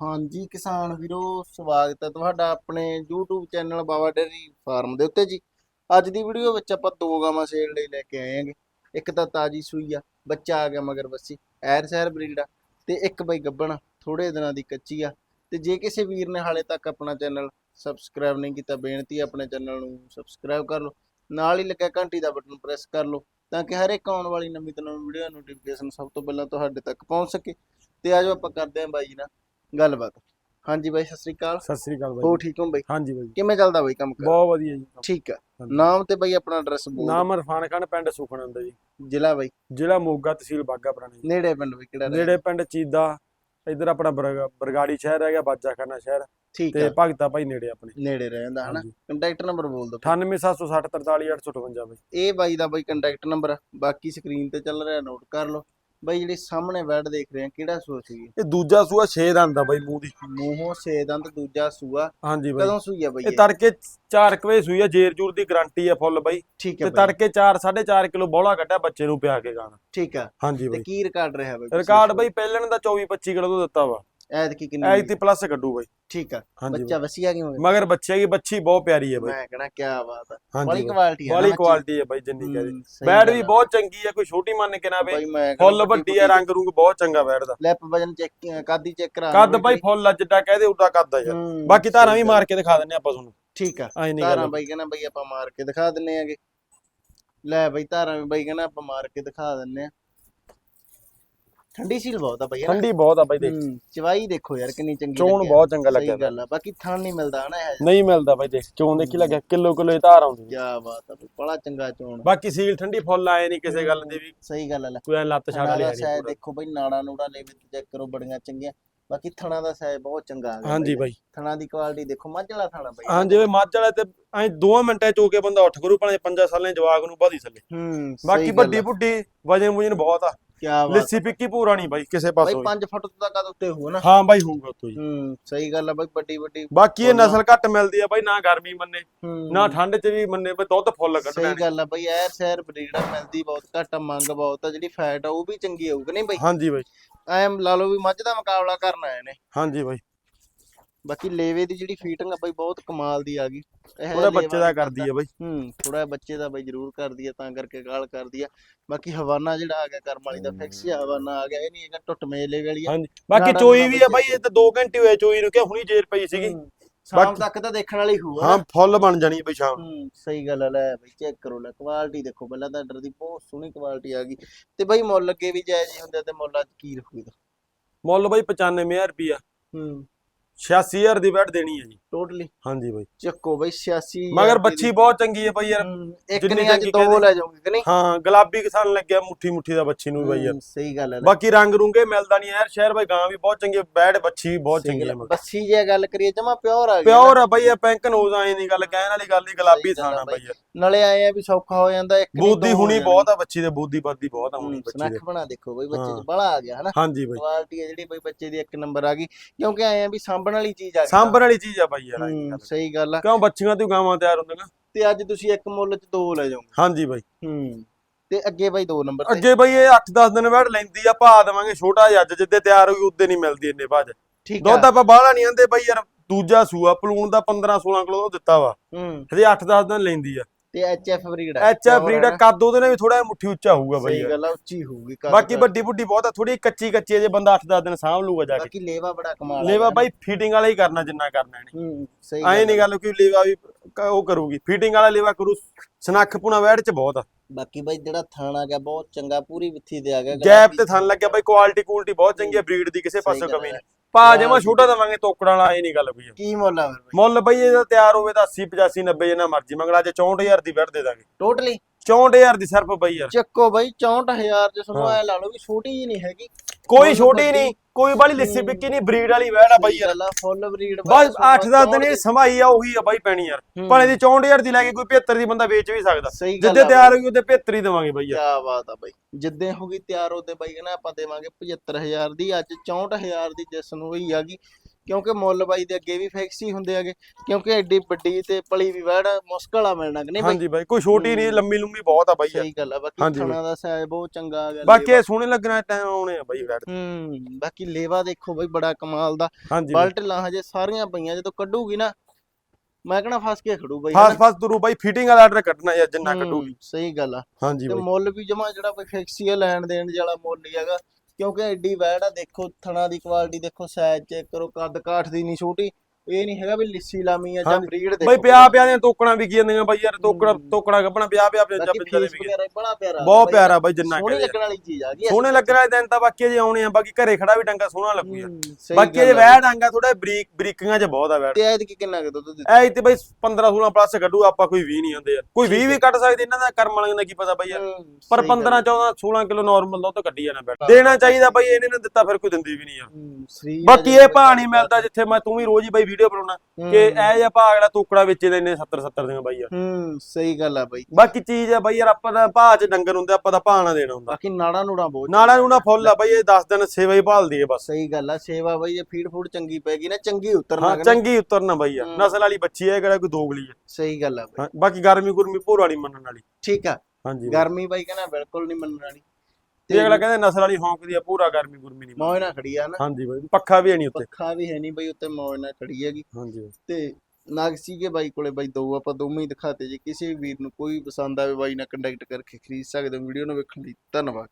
ਹਾਂਜੀ, ਕਿਸਾਨ ਵੀਰੋ, ਸਵਾਗਤ ਹੈ ਤੁਹਾਡਾ ਆਪਣੇ YouTube channel Baba dairy farm ਦੇ ਉੱਤੇ ਜੀ। ਅੱਜ ਦੀ ਵੀਡੀਓ ਵਿੱਚ ਆਪਾਂ ਦੋ ਗਾਵਾਂ ਸੇਲ ਲਈ ਲੈ ਕੇ ਆਏ ਹਾਂਗੇ। ਇੱਕ ਤਾਂ ਤਾਜੀ ਸੂਈ ਆ, ਬੱਚਾ ਆ ਗਿਆ ਮਗਰ ਬੱਸੀ, ਐਰ ਸਹਿਰ ਬਰੀਡ ਆ ਤੇ ਇੱਕ ਬਈ ਗੱਬਣ ਥੋੜੇ ਦਿਨਾਂ ਦੀ ਕੱਚੀ ਆ। ਤੇ ਜੇ ਕਿਸੇ ਵੀਰ ਨੇ ਹਾਲੇ ਤੱਕ ਆਪਣਾ ਚੈਨਲ ਸਬਸਕ੍ਰਾਈਬ ਨਹੀਂ ਕੀਤਾ, ਬੇਨਤੀ ਆਪਣੇ ਚੈਨਲ ਨੂੰ ਸਬਸਕ੍ਰਾਈਬ ਕਰ ਲਓ। ਨਾਲ ਹੀ ਲੱਗਾ ਘੰਟੀ ਦਾ ਬਟਨ ਪ੍ਰੈਸ ਕਰ ਲਓ, ਤਾਂ ਕਿ ਹਰ ਇੱਕ ਆਉਣ ਵਾਲੀ ਨਵੀਂ ਤੋਂ ਨਵੀਂ ਵੀਡੀਓ ਨੋਟੀਫਿਕੇਸ਼ਨ ਸਭ ਤੋਂ ਪਹਿਲਾਂ ਤੁਹਾਡੇ ਤੱਕ ਪਹੁੰਚ ਸਕੇ। ਤੇ ਆਜੋ ਆਪਾਂ ਕਰਦੇ ਹਾਂ ਬਾਈ ਜੀ ਨਾਲ ਗੱਲਬਾਤ। ਹਾਂਜੀ ਬਾਈ ਸਤਿ ਸ੍ਰੀ ਅਕਾਲ। ਸਤਿ ਸ੍ਰੀ ਅਕਾਲ ਹੋ ਬਾਈ ਠੀਕ ਹੋ ਬਾਈ? ਹਾਂਜੀ ਬਾਈ ਕਿਵੇਂ ਚੱਲਦਾ ਬਾਈ ਕੰਮ ਕਰ? ਬਹੁਤ ਵਧੀਆ ਜੀ। ਠੀਕ ਆ। ਹਾਂਜੀ। ਨਾਮ ਤੇ ਬਾਈ ਆਪਣਾ ਐਡਰੈਸ ਬੋਲ ਨਾਮ ਇਰਫਾਨ ਖਾਨ ਪਿੰਡ ਸੁਖਨੰਦ ਜੀ। ਜ਼ਿਲ੍ਹਾ ਬਾਈ? ਜ਼ਿਲ੍ਹਾ ਮੋਗਾ ਤਹਿਸੀਲ ਬਾਗਾ ਪੁਰਾਣੀ ਨੇੜੇ ਪਿੰਡ ਬਾਈ ਕਿਹੜਾ ਰਹਿ- ਨੇੜੇ ਪਿੰਡ ਚੀਦਾ। ਇਧਰ ਆਪਣਾ ਬਰਗ- ਬਰਗਾੜੀ ਸ਼ਹਿਰ ਹੈਗਾ ਬਾਜਾਖਾਨਾ ਸ਼ਹਿਰ। ਠੀਕ ਤੇ ਆ। ਭਗਤਾ ਭਾਈ ਨੇੜੇ ਆਪਣੇ। ਨੇੜੇ ਰਹਿੰਦਾ ਹਨਾ? ਹਾਂਜੀ। ਕੰਟੈਕਟ ਨੰਬਰ ਬੋਲ ਦਿਓ 98760 43858 ਬਾਈ। ਇਹ ਬਾਈ ਦਾ ਬਾਈ ਕੰਟੈਕਟ ਨੰਬਰ ਬਾਕੀ ਸਕਰੀਨ ਤੇ ਚੱਲ ਰਿਹਾ ਨੋਟ ਕਰ ਲਓ। ਬਾਈ ਜਿਹੜੀ ਸਾਹਮਣੇ ਬੈਡ ਦੇਖ ਰਹੇ ਆ ਕਿਹੜਾ ਸੂਆ ਸੀ ਇਹ? ਦੂਜਾ ਸੂਆ 6 ਦੰਦ ਦਾ ਬਾਈ ਮੂੰਹ ਦੀ। ਮੂੰਹੋਂ ਛੇ ਦੰਦ ਦੂਜਾ ਸੂਆ। ਹਾਂਜੀ ਬਾਈ। ਕਦੋਂ ਸੂਈ ਆ ਬਾਈ ਇਹ ਤੜਕੇ 4 ਵਜੇ ਸੂਈ ਆ ਜੇਰ ਜੂਰ ਦੀ ਗਾਰੰਟੀ ਆ ਫੁੱਲ ਬਾਈ। ਠੀਕ ਤੇ ਹੈ ਬਾਈ। ਤੜਕੇ 4 4.5 ਕਿਲੋ ਬੋਲਾ ਕੱਢਿਆ ਬੱਚੇ ਨੂੰ ਪਿਆ ਕੇ ਗਾਣਾ ਠੀਕ ਆ। ਹਾਂਜੀ ਤੇ ਬਾਈ। ਕੀ ਰਿਕਾਰਡ ਰਿਹਾ ਬਾਈ ਰਿਕਾਰਡ ਬਾਈ ਪਹਿਲਣ ਦਾ 24 25 ਕਿਲੋ ਤੋਂ ਦਿੱਤਾ ਵਾ। ਐਦ ਕੀ ਕਿੰਨੀ ਐ ਤੇ ਪਲੱਸ ਕੱਢੂ ਬਾਈ। ਠੀਕ ਆ। ਬੱਚਾ ਵਸੀਆ ਹੋਇਆ? ਮਗਰ ਬੱਚੇ ਦੀ ਬੱਚੀ ਬਹੁਤ ਪਿਆਰੀ ਹੈ ਬਾਈ। ਮੈਂ ਕਹਣਾ ਕੀ ਬਾਤ ਆ। ਬੜੀ। ਕੁਆਲਿਟੀ ਵਾਲੀ ਨਾ ਕੁਆਲਿਟੀ ਹੈ ਬਾਈ ਜਿੰਨੀ ਕਹਦੇ ਹੂੰ, ਬੈਡ ਵੀ। ਬਹੁਤ ਚੰਗੀ ਹੈ ਕੋਈ ਛੋਟੀ ਮੰਨ ਕੇ ਨਾ ਵੇ ਫੁੱਲ ਵੱਡੀ ਹੈ ਰੰਗ ਰੂੰਗ ਬਹੁਤ ਚੰਗਾ ਬੈਡ ਦਾ। ਲੈਪ ਵਜਨ ਚੈੱਕ ਕਾਦੀ ਚੈੱਕ ਕਰਾ ਕੱਦ ਬਾਈ ਫੁੱਲ ਜਿੱਡਾ ਕਹਦੇ ਉਡਾ ਕੱਦ ਆ ਯਾਰ। ਹੂੰ, ਬਾਕੀ ਧਾਰਾਂ ਵੀ ਮਾਰ ਕੇ ਦਿਖਾ ਦਿੰਨੇ ਆਪਾਂ ਤੁਹਾਨੂੰ। ਠੀਕ ਆ। ਧਾਰਾਂ ਬਾਈ ਕਹਿੰਦਾ ਬਾਈ ਆਪਾਂ ਮਾਰ ਕੇ ਦਿਖਾ ਦਿੰਨੇ ਆਗੇ। ਲੈ ਬਾਈ ਧਾਰਾਂ ਵੀ ਬਾਈ ਕਹਿੰਦਾ ਆਪਾਂ ਮਾਰ ਕੇ ਦਿਖਾ ਦਿੰਨੇ ਆ। ਠੰਡੀ ਸੀਲ ਬਹੁਤ ਆ ਬਾਈ ਹਨਾ? ਠੰਡੀ ਬਹੁਤ ਆ ਬਾਈ ਦੇਖ। ਹੂੰ, ਚਵਾਈ ਦੇਖੋ ਯਾਰ ਕਿੰਨੀ ਚੰਗੀ ਚੋਣ। ਬਹੁਤ ਚੰਗਾ ਸਹੀ ਲੱਗਿਆ ਗੱਲ ਆ ਬਾਕੀ ਥਣ ਨਹੀਂ ਮਿਲਦਾ ਹਨਾ ਇਹ। ਨਹੀਂ ਮਿਲਦਾ ਬਾਈ ਦੇਖ ਚੋਣ ਦੇਖੀ ਲੱਗਿਆ ਕਿਲੋ ਕਿਲੋ ਦੀ ਧਾਰ ਆਉਂਦੀ। ਕੀ ਬਾਤ ਆ ਬਈ ਬੜਾ ਚੰਗਾ ਚੋਣ। ਬਾਕੀ ਸੀਲ ਠੰਡੀ ਫੁੱਲ ਆਏ ਨਹੀਂ ਕਿਸੇ ਗੱਲ ਦੀ ਵੀ। ਸਹੀ ਗੱਲ ਆ ਲੈ। ਕੋਈ ਐਂ ਲੱਤ ਛੱਡ ਥਣਾ ਦਾ ਸਾਇਜ਼ ਪੂਰਾ। ਦੇਖੋ ਬਈ ਨਾੜਾ ਨੂੜਾ ਲੈ ਵੀ ਚੈੱਕ ਕਰੋ ਬੜੀਆਂ ਚੰਗੀਆਂ। ਬਾਕੀ ਥਣਾ ਦਾ ਸਾਇਜ਼ ਬਹੁਤ ਚੰਗਾ ਆ ਗਿਆ ਹਾਂਜੀ ਬਾਈ। ਥਣਾ ਦੀ ਕੁਆਲਿਟੀ ਦੇਖੋ ਮੱਝ ਵਾਲਾ ਥਣਾ ਬਾਈ। ਹਾਂ ਜਿਵੇਂ ਮੱਝ ਵਾਲੇ ਤੇ ਐ 2 ਮਿੰਟਾਂ ਚ ਕੇ ਬੰਦਾ ਉੱਠ ਕਰੂ ਭਾਵੇਂ 5 ਸਾਲਾਂ ਦੇ ਜਵਾਕ ਨੂੰ ਬਾਦੀ ਥੱਲੇ ਹੂੰ ਬਾਕੀ ਵੱਡੀ ਬੁੱਢੀ ਵਜਨ ਵਜਨ ਬਹੁਤ ਆ। ਕੀ ਬਾਤ ਲੱਸੀ ਪਿੱਕੀ ਪੂਰਾ ਨਹੀਂ ਬਾਈ ਕਿਸੇ ਬਾਈ ਪਾਸੋਂ ਵੀ। 5 ਫੁੱਟ ਤੋਂ ਕਦ ਉੱਤੇ ਹੋਊ ਨਾ। ਹਾਂ ਬਾਈ ਹੋਊਗਾ ਉੱਤੋਂ ਜੀ। ਹੂੰ ਸਹੀ ਗੱਲ ਆ ਬਾਈ ਵੱਡੀ ਵੱਡੀ ਬਾਕੀ ਇਹ। ਨਸਲ ਘੱਟ ਮਿਲਦੀ ਆ ਬਾਈ ਨਾ ਗਰਮੀ ਮੰਨੇ ਨਾ ਠੰਡ ਚ ਵੀ ਮੰਨੇ ਬਈ ਦੁੱਧ ਫੁੱਲ ਕੱਢ ਸਹੀ ਗੱਲ ਆ ਬਾਈ ਐਰ ਸ਼ਹਿਰ ਬਰੀਡ ਆ ਮਿਲਦੀ ਬਹੁਤ ਘੱਟ ਮੰਗ ਬਹੁਤ ਆ ਜਿਹੜੀ ਫੈਟ ਆ ਉਹ ਵੀ ਚੰਗੀ ਹੋਊਗੀ ਨਹੀਂ ਬਾਈ? ਹਾਂਜੀ ਬਾਈ। ਐ ਲਾ ਲਓ ਵੀ ਮੱਝ ਦਾ ਮੁਕਾਬਲਾ ਕਰਨ ਆਏ ਨੇ। ਹਾਂਜੀ ਬਾਈ। ਬਾਕੀ ਲੇਵੇ ਦੀ ਜਿਹੜੀ ਫੀਟਿੰਗ ਆ ਬਾਈ ਬਹੁਤ ਕਮਾਲ ਦੀ ਆ ਗਈ। ਇਹ ਉਹਦਾ ਬੱਚੇ ਦਾ ਕਰਦੀ ਆ ਬਾਈ। ਹੂੰ ਥੋੜਾ ਬੱਚੇ ਦਾ ਬਾਈ ਜ਼ਰੂਰ ਕਰਦੀ ਆ ਤਾਂ ਕਰਕੇ ਗਾਲ ਕਰਦੀ ਆ। ਬਾਕੀ ਹਵਾਨਾ ਜਿਹੜਾ ਆ ਗਿਆ ਕਰਮ ਵਾਲੀ ਦਾ ਫਿਕਸ ਹੀ ਹਵਾਨਾ ਆ ਗਿਆ। ਇਹ ਨਹੀਂ ਹੈਗਾ ਟੁੱਟ ਮੇਲੇ ਵਾਲੀ ਆ। ਹਾਂਜੀ ਬਾਕੀ ਚੋਈ ਵੀ ਆ ਬਾਈ ਇਹ ਤਾਂ 2 ਘੰਟੇ ਹੋਏ ਚੋਈ ਨੂੰ ਕਿ ਹੁਣੀ ਜੇਰ ਪਈ ਸੀਗੀ। ਹੂੰ, ਸ਼ਾਮ ਤੱਕ ਤਾਂ ਦੇਖਣ ਵਾਲੀ ਹੋਊ ਹਾਂ ਫੁੱਲ ਬਣ ਜਾਣੀ ਆ ਬਾਈ ਸ਼ਾਮ। ਹੂੰ ਸਹੀ ਗੱਲ ਆ ਲੈ ਬਈ ਚੈੱਕ ਕਰੋ ਲੈ ਕੁਆਲਿਟੀ ਦੇਖੋ। ਪਹਿਲਾਂ ਤਾਂ ਆਰਡਰ ਦੀ ਬਹੁਤ ਸੋਹਣੀ ਕੁਆਲਿਟੀ ਆ ਗਈ। ਤੇ ਬਈ ਮੁੱਲ ਅੱਗੇ ਵੀ ਜਾਇਜ਼ ਹੀ ਹੁੰਦੇ ਤੇ ਮੁੱਲ ਅੱਜ ਕੀ ਰੱਖੂਗਾ ਮੁੱਲ ਬਾਈ 95000 ਰੁਪਿਆ ਹੂੰ। 86000 ਦੀ ਬੈਟ ਦੇਣੀ ਹੈ ਜੀ। ਟੋਟਲੀ ਹਾਂਜੀ ਬਾਈ। ਚੱਕੋ ਬਈ 86 ਮਗਰ ਬੱਚੀ ਬਹੁਤ ਚੰਗੀ ਹੈ ਬਾਈ ਯਾਰ। ਇੱਕ ਜਿੰਨੀ ਨਹੀਂ ਅੱਜ ਚੰਗੀ ਦੋ ਕਹਿੰਦੇ। ਲੈ ਜਾਓਗੇ ਕਿ ਨਹੀਂ? ਹਾਂ ਗੁਲਾਬੀ ਕਿਸਾਨ ਲੱਗਿਆ ਮੁੱਠੀ ਮੁੱਠੀ ਦਾ ਬੱਚੀ ਨੂੰ ਵੀ ਬਾਈ ਯਾਰ। ਹੂੰ, ਸਹੀ ਗੱਲ ਹੈ। ਬਾਕੀ ਰੰਗ ਰੁੰਗੇ ਮਿਲਦਾ ਨਹੀਂ ਯਾਰ ਸ਼ਹਿਰ ਬਾਈ ਗਾਂ ਵੀ ਬਹੁਤ ਚੰਗੀ ਹੈ ਬੈਡ ਬੱਚੀ ਵੀ ਬਹੁਤ ਸਹੀ ਚੰਗੀ ਗੱਲ ਹੈ। ਆ। ਮਗਰ। ਬੱਸੀ ਜੇ ਗੱਲ ਕਰੀਏ ਜਮਾ ਪਿਓਰ ਆ ਗਿਆ ਪਿਓਰ ਆ ਬਾਈ ਇਹ ਪੈਂਕ ਨੋਜ਼ ਆਏ ਨਹੀਂ ਗੱਲ ਕਹਿਣ ਵਾਲੀ ਗੱਲ ਨਹੀਂ ਗੁਲਾਬੀ ਸਹੀ ਗੱਲ ਆ ਥਾਣਾ ਬਾਈ। ਬਾਈ ਯਾਰ। ਨਾਲੇ ਆਏ ਆ ਵੀ ਸੌਖਾ ਹੋ ਜਾਂਦਾ ਇੱਕ ਨਹੀਂ ਬੂਦੀ ਦੋ ਹੋ ਹੁਣੀ। ਬਹੁਤ ਆ ਬੱਚੀ ਦੇ ਬੂਦੀ ਬਾਦੀ ਬਹੁਤ ਆ ਹੁਣੀ ਹੂੰ, ਬੱਚੀ ਦੇ। ਸਨੱਖ ਬਣਾ ਦੇਖੋ ਬਈ ਬੱਚੇ ਹਾਂ। ਚ ਬੜਾ ਆ ਗਿਆ ਹਨਾ। ਹਾਂਜੀ ਬਾਈ। ਕੁਆਲਿਟੀ ਹੈ ਜਿਹੜੀ ਬਈ ਬੱਚੇ ਦੀ ਇੱਕ ਨੰਬਰ ਆ ਗਈ। ਕਿਉਂਕਿ ਆਏ ਆ ਵੀ ਸਾਂਭਣ ਵਾਲੀ ਚੀਜ਼ ਆ ਸਾਂਭਣ ਵਾਲੀ ਚੀਜ਼ ਆ ਬਾਈ ਯਾਰ ਆਹ ਹੂੰ, ਗੱਲ। ਸਹੀ ਗੱਲ ਆ। ਕਿਉਂ ਬੱਚੀਆਂ ਤੋਂ ਗਾਵਾਂ ਤਿਆਰ ਹੁੰਦੀਆਂ? ਤੇ ਅੱਜ ਤੁਸੀਂ ਇੱਕ ਮੁੱਲ ਚ ਦੋ ਲੈ ਜਾਓਗੇ। ਹਾਂਜੀ ਬਾਈ। ਹੂੰ ਤੇ ਅੱਗੇ ਬਾਈ ਦੋ ਨੰਬਰ ਤੇ। ਅੱਗੇ ਬਾਈ ਇਹ 8-10 ਦਿਨ ਬਾਅਦ ਲੈਂਦੀ ਆ ਭਾ ਦੇਵਾਂਗੇ ਛੋਟਾ ਜਿਹਾ ਅੱਜ ਜਿੱਦੇ ਤਿਆਰ ਹੋਈ ਉਦੋਂ ਨਹੀਂ ਮਿਲਦੀ ਇੰਨੇ ਬਾਅਦ। ਠੀਕ ਆ। ਦੁੱਧ ਆਪਾਂ ਬਾਹਲਾ ਨਹੀਂ ਆਂਦੇ ਬਾਈ ਯਾਰ ਦੂਜਾ ਸੂਆ ਪਲੂਣ ਦਾ 15-16 ਕਿਲੋ ਦਿੱਤਾ ਵਾ। ਹੂੰ। ਹਜੇ 8-10 ਦਿਨ ਲੈਂਦੀ ਆ। ਤੇ ਐਚਐਫ ਬਰੀਡ ਆ। ਐਚ ਐਫ ਬਰੀਡ ਕੱਦ ਉਹਦੇ ਨਾਲ ਵੀ ਥੋੜਾ ਮੁੱਠੀ ਉੱਚਾ ਹੋਊਗਾ ਬਾਈ ਸਹੀ ਗੱਲ ਆ ਉੱਚੀ ਹੋਊਗੀ ਕੱਦ ਬਾਕੀ। ਵੱਡੀ ਬੁੱਢੀ ਬਹੁਤ ਆ ਥੋੜੀ ਕੱਚੀ ਕੱਚੀ ਜੇ ਬੰਦਾ 8-10 ਦਿਨ ਸਾਂਭ ਲੂਗਾ ਜਾ ਕੇ। ਬਾਕੀ ਲੇਵਾ ਬੜਾ ਕਮਾਲ ਲੇਵਾ ਬਾਈ ਫੀਟਿੰਗ ਵਾਲਾ ਹੀ ਕਰਨਾ ਜਿੰਨਾ ਕਰਨਾ ਇਹਨੇ ਹੂੰ ਸਹੀ ਐ ਨਹੀਂ। ਗੱਲ ਕਿ ਲੇਵਾ ਵੀ ਉਹ ਕਰੂਗੀ। ਫੀਟਿੰਗ ਵਾਲਾ ਲੇਵਾ ਕਰੂ ਸਨੱਖ ਪੁਣਾ ਵੈੜ ਚ ਬਹੁਤ ਆ। ਬਾਕੀ ਬਾਈ ਜਿਹੜਾ ਥਣ ਆ ਗਿਆ ਬਹੁਤ ਚੰਗਾ ਪੂਰੀ ਵਿੱਥੀ ਤੇ ਆ ਗਿਆ ਗੈਪ ਤੇ ਥਣ ਲੱਗਿਆ ਬਾਈ ਕੁਆਲਿਟੀ ਕੁਆਲਿਟੀ ਬਹੁਤ ਚੰਗੀ ਹੈ ਬਰੀਡ ਦੀ ਕਿਸੇ ਪਾਸੋਂ ਕਮੀ ਹੈ। ਨਹੀਂ। ਪਾ ਜਮਾ ਛੋਟਾ ਦਵਾਂਗੇ ਤੋਕੜਾਂ ਵਾਲਾ ਇਹ ਨਹੀਂ ਗੱਲ ਕੋਈ। ਕੀ ਮੁੱਲ ਆ ਫਿਰ ਬਾਈ? ਮੁੱਲ ਬਈ ਇਹਦਾ ਤਿਆਰ ਹੋਵੇ ਤਾਂ 80 85 90 ਜਿੰਨਾ ਮਰਜ਼ੀ ਮੰਗਲਾ ਜੇ 64000 ਦੀ ਵੈੜ ਦੇ ਦਾਂਗੇ। ਟੋਟਲੀ 64000 ਦੀ ਸਿਰਫ ਬਈ ਯਾਰ। ਚੱਕੋ ਬਾਈ 64000 ਚ ਤੁਹਾਨੂੰ। ਐ ਲਾ ਲਓ ਵੀ ਛੋਟੀ ਜੀ ਨਹੀਂ ਹੈਗੀ। ਕੋਈ ਛੋਟੀ। ਨਹੀਂ। ਕੋਈ ਬਾਲੀ ਲਿੱਸੀ ਹੂੰ। ਪਿੱਕੀ ਨਹੀਂ ਬਰੀਡ ਵਾਲੀ ਆ ਬਾਈ ਯਾਰ। ਫੁੱਲ ਬਰੀਡ ਬਸ 8-10 ਦਿਨ ਇਹ ਸਮਾਈ ਆ ਉਹੀ ਆ ਬਾਈ ਪੈਣੀ ਯਾਰ। ਭਾਵੇਂ ਦੀ 64000 ਦੀ ਲੈ ਕੇ ਕੋਈ 75 ਦੀ ਬੰਦਾ ਵੇਚ ਵੀ ਸਕਦਾ। ਜਿੱਦੇ ਆ ਤਿਆਰ ਹੋਈ ਉਹਦੇ 75 ਹੀ ਦੇਵਾਂਗੇ ਬਾਈ ਯਾਰ। ਕਿਆ ਬਾਤ ਆ ਬਾਈ। ਜਿੱਦੇ ਹੋ ਗਈ ਤਿਆਰ ਉਹਦੇ ਬਾਈ ਕਹਿੰਦਾ ਆਪਾਂ ਦੇਵਾਂਗੇ 75000 ਦੀ। ਅੱਜ 64000 ਦੀ ਜਿਸ ਨੂੰ ਹੋਈ ਆਗੀ ਕਿਉਂਕਿ ਮੁੱਲ ਬਾਈ ਦੇ ਅੱਗੇ ਵੀ ਫਿਕਸ ਹੀ ਹੁੰਦੇ ਹੈਗੇ ਕਿਉਂਕਿ ਐਡੀ ਵੱਡੀ ਤੇ ਪਲੀ ਵੀ ਵੜ ਮੁਸ਼ਕਲ ਆ ਮਿਲਣਾ ਕਿ ਨਹੀਂ ਬਾਈ? ਹਾਂਜੀ ਬਾਈ ਕੋਈ ਛੋਟੀ ਨਹੀਂ ਲੰਮੀ ਲੰਮੀ ਬਹੁਤ ਆ ਬਾਈ ਸਹੀ ਗੱਲ ਆ ਬਾਕੀ। ਥਣਾ ਦਾ ਸਾਈਜ਼ ਬਹੁਤ ਚੰਗਾ ਆ ਗਿਆ ਬਾਕੀ ਇਹ ਸੋਹਣੇ ਲੱਗਣਾ ਟਾਈਮ ਆਉਣੇ ਆ ਬਾਈ ਵੈੜ ਹੂੰ ਬਾਕੀ ਲੇਵਾ ਦੇਖੋ ਬਾਈ ਬੜਾ ਕਮਾਲ ਦਾ। ਬਲਟ ਲਾਂ ਹਜੇ ਸਾਰੀਆਂ ਪਈਆਂ ਜਦੋਂ ਕੱਢੂਗੀ ਨਾ ਮੈਂ ਕਹਣਾ ਫਸ ਕੇ ਖੜੂ ਬਾਈ ਫਾਸ ਫਾਸ ਤੁਰੂ ਬਾਈ ਫਿਟਿੰਗ ਵਾਲਾ ਆਰਡਰ ਕੱਢਣਾ ਯਾਰ ਜਿੰਨਾ ਕੱਢੂਗੀ। ਸਹੀ ਗੱਲ ਆ। ਹਾਂਜੀ ਤੇ ਬਾਈ। ਮੁੱਲ ਵੀ ਜਮਾ ਜਿਹੜਾ ਕੋਈ ਫਿਕਸ ਹੀ ਲੈਣ ਦੇਣ ਵਾਲਾ ਮੁੱਲ ਹੀ ਹੈਗਾ। ਕਿਉਂਕਿ ਐਡੀ ਵੈੜ ਆ, ਦੇਖੋ ਥਣਾ ਦੀ ਕੁਆਲਿਟੀ ਦੇਖੋ ਸਾਈਜ਼ ਚੈੱਕ ਕਰੋ, ਕੱਦ ਕਾਠ ਦੀ ਨਹੀਂ ਛੋਟੀ। ਇਹ ਨਹੀਂ ਹੈਗਾ ਵੀ ਲਿੱਸੀ ਲਾਮੀ ਆ ਜਾਂ। ਬਰੀਡ ਦੇਖੋ। ਬਾਈ ਪਿਆ ਪਿਆ ਦੀਆਂ ਤੋਕੜਾਂ ਵੀ ਕੀ ਜਾਂਦੀਆਂ ਬਾਈ ਯਾਰ ਤੋਕੜਾ ਹੂੰ। ਤੋਕੜਾ ਗੱਪਣਾ ਪਿਆ ਪਿਆ ਪੰਜਾ ਬਾਕੀ ਪੰਜਾ ਦੇ ਫੇਸ ਵੀ ਵਗੈਰਾ ਬੜਾ ਪਿਆਰਾ ਬਹੁਤ। ਪਿਆਰਾ ਬਾਈ ਜਿੰਨਾ ਸੋਹਣੀ ਲੱਗਣ ਵਾਲੀ ਚੀਜ਼ ਆ ਗਈ ਸੋਹਣੇ ਲੱਗਣਾ ਦਿਨ ਤਾਂ ਬਾਕੀ ਜੇ ਆਉਣੇ ਆ ਬਾਕੀ ਘਰੇ ਖੜਾ ਵੀ ਟੰਗਾ ਸੋਹਣਾ ਲੱਗੂ ਯਾਰ ਬਾਕੀ ਜੇ ਆ। ਵੈੜ ਆਂਗਾ ਥੋੜਾ ਬਰੀਕ ਬਰੀਕੀਆਂ ਚ ਬਹੁਤ ਆ ਵੈੜ। ਤੇ ਐਤ ਕੀ ਕਿੰਨਾ ਕੁ ਦੁੱਧ ਦਿੱਤਾ? ਐ ਤੇ ਬਾਈ 15 16 ਪਲੱਸ ਕੱਢੂ ਆਪਾਂ ਕੋਈ 20 ਨਹੀਂ ਹੁੰਦੇ ਯਾਰ। ਕੋਈ 20 ਵੀ ਕੱਢ ਸਕਦੇ ਇਹਨਾਂ ਦਾ ਕਰਮ ਵਾਲਿਆਂ ਦਾ ਕੀ ਪਤਾ ਬਾਈ ਯਾਰ। ਪਰ ਸਹੀ ਗੱਲ 15 14 16 ਕਿਲੋ ਨਾਰਮਲ ਦੁੱਧ ਕੱਢੀ ਜਾਣਾ ਬੈਠ ਦੇਣਾ ਚਾਹੀਦਾ ਬਾਈ ਇਹਨੇ ਨੇ ਦਿੱਤਾ ਫਿਰ ਕੋਈ ਦਿੰਦੀ ਵੀ ਨਹੀਂ ਸਰੀਰ ਬਾਕੀ ਆ ਇਹ ਨਹੀਂ ਮਿਲਦਾ ਜਿੱਥੇ ਮੈਂ ਤੂੰ ਵੀ ਰੋਜ਼ ਹੀ ਬਾਈ ਵੀਡੀਓ ਬਣਾਉਣਾ ਕਿ ਇਹ ਜਿਹਾ ਭਾਅ ਅਗਲਾ ਟੁਕੜਾ ਵੇਚੇ ਦੇ ਇੰਨੇ 70 70 ਦੀਆਂ ਬਾਈ ਯਾਰ। ਹੂੰ ਸਹੀ ਗੱਲ ਆ ਬਾਈ। ਬਾਕੀ ਚੀਜ਼ ਆ ਬਾਈ ਯਾਰ ਆਪਾਂ ਦਾ ਭਾਅ ਚ ਡੰਗਰ ਹੁੰਦੇ ਆਪਾਂ ਦਾ ਭਾਅ ਨਾ ਦੇਣਾ ਹੁੰਦਾ। ਬਾਕੀ ਨਾੜਾ ਨੂੜਾ ਬਹੁਤ ਨਾਲਾ ਨੂਣਾ ਫੁੱਲ ਆ ਬਾਈ ਇਹ 10 ਦਿਨ ਸੇਵਾ ਹੀ ਭਾਲਦੀ ਏ ਬਸ। ਸਹੀ ਗੱਲ ਆ ਸੇਵਾ ਬਾਈ ਜੇ ਫੀਡ ਫੂਡ ਚੰਗੀ ਪੈਗੀ ਨਾ ਚੰਗੀ ਉਤਰਨਾ ਹਾਂ ਚੰਗੀ ਉਤਰਨਾ ਬਾਈ ਯਾਰ। ਨਸਲ ਵਾਲੀ ਬੱਚੀ ਹੈ ਕਿਹੜਾ ਕੋਈ ਦੋਗਲੀ ਹੈ ਸਹੀ ਗੱਲ ਆ ਬਾਈ। ਬਾਕੀ ਗਰਮੀ ਗੁਰਮੀ ਭੋਰ ਵਾਲੀ ਮੰਨਣ ਵਾਲੀ। ਠੀਕ ਆ। ਹਾਂਜੀ ਗਰਮੀ ਬਾਈ ਕਹਿੰਦਾ ਬਿਲਕੁਲ ਨਹੀਂ ਮੰਨਣ ਵਾਲੀ। ਤੇ ਅਗਲਾ ਕਹਿੰਦੇ ਨਸਲ ਵਾਲੀ ਹੌਂਕਦੀ ਆ ਪੂਰਾ ਗਰਮੀ ਗੁਰਮੀ ਨਹੀਂ ਮੌਜ ਨਾਲ ਖੜੀ ਆ ਨਾ। ਹਾਂਜੀ ਬਾਈ ਪੱਖਾ ਵੀ ਹੈ ਨਹੀਂ ਉੱਤੇ। ਪੱਖਾ ਵੀ ਹੈ ਨਹੀਂ ਬਾਈ ਉੱਤੇ ਮੌਜ ਨਾਲ ਖੜੀ ਹੈਗੀ। ਹਾਂਜੀ। ਤੇ ਨਾਗਸੀ ਕੇ ਬਾਈ ਕੋਲੇ ਬਾਈ ਦੋ ਆਪਾਂ ਦੋਵੇਂ ਹੀ ਦਿਖਾਤੇ ਜੇ। ਕਿਸੇ ਵੀਰ ਨੂੰ ਕੋਈ ਪਸੰਦ ਆਵੇ ਬਾਈ ਨਾਲ ਕੰਟੈਕਟ ਕਰਕੇ ਖਰੀਦ ਸਕਦੇ ਹੋ। ਵੀਡੀਓ ਨੂੰ ਵੇਖਣ ਲਈ ਧੰਨਵਾਦ।